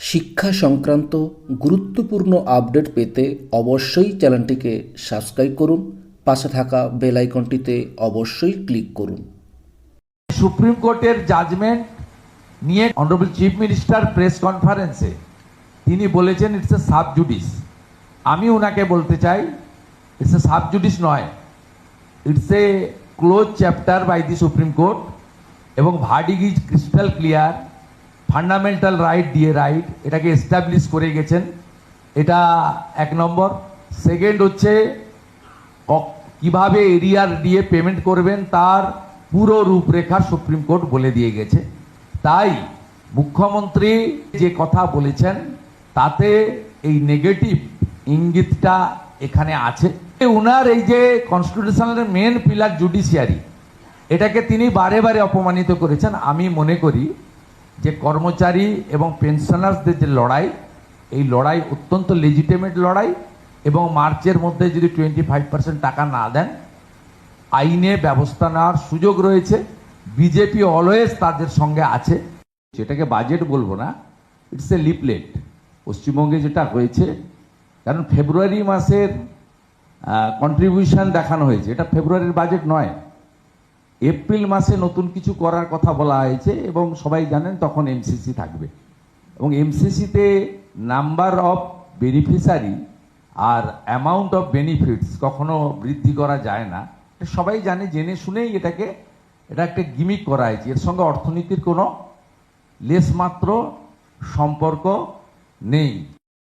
শিক্ষা সংক্রান্ত গুরুত্বপূর্ণ আপডেট পেতে অবশ্যই চ্যানেলটিকে সাবস্ক্রাইব করুন, পাশে থাকা বেল আইকনটিতে অবশ্যই ক্লিক করুন। সুপ্রিম কোর্টের জাজমেন্ট নিয়ে অনারেবল চিফ মিনিস্টার প্রেস কনফারেন্সে তিনি বলেছেন ইটস এ সাব জুডিস আমি ওনাকে বলতে চাই ইটস এ সাব জুডিস নয়। It's a close chapter by the supreme court এবং verdict is crystal clear fundamental right দিয়ে রাইট এটাকে এস্টাবলিশ করে গেছেন। এটা এক নম্বর। সেকেন্ড হচ্ছে কীভাবে এরিয়ার দিয়ে পেমেন্ট করবেন তার পুরো রূপরেখা সুপ্রিম কোর্ট বলে দিয়ে গেছে। তাই মুখ্যমন্ত্রী যে কথা বলেছেন, তাতে এই নেগেটিভ ইঙ্গিতটা এখানে আছে। উনার এই যে কনস্টিটিউশনাল মেন পিলার জুডিশিয়ারি এটাকে তিনি বারে বারে অপমানিত করেছেন। আমি মনে করি যে কর্মচারী এবং পেনশনার্সদের যে লড়াই, এই লড়াই অত্যন্ত লেজিটেমেট লড়াই এবং মার্চের মধ্যে যদি টোয়েন্টি ফাইভ পার্সেন্ট টাকা না দেন আইনে ব্যবস্থা নেওয়ার সুযোগ রয়েছে বিজেপি অলওয়েজ তাদের সঙ্গে আছে। সেটাকে বাজেট বলব না ইটস এ লিপলেট পশ্চিমবঙ্গে যেটা হয়েছে, কারণ ফেব্রুয়ারি মাসের কন্ট্রিবিউশন দেখানো হয়েছে। এটা ফেব্রুয়ারির বাজেট নয়। এপ্রিল মাসে নতুন কিছু করার কথা বলা হয়েছে এবং সবাই জানেন তখন এমসিসি থাকবে। এবং এমসিসিতে নাম্বার অফ বেনিফিশিয়ারি আর অ্যামাউন্ট অফ বেনিফিটস কখনো বৃদ্ধি করা যায় না। সবাই জানে, জেনে শুনেই এটাকে, এটা একটা গিমিক করা হয়েছে। এর সঙ্গে অর্থনীতির কোনো লেশমাত্র সম্পর্ক নেই।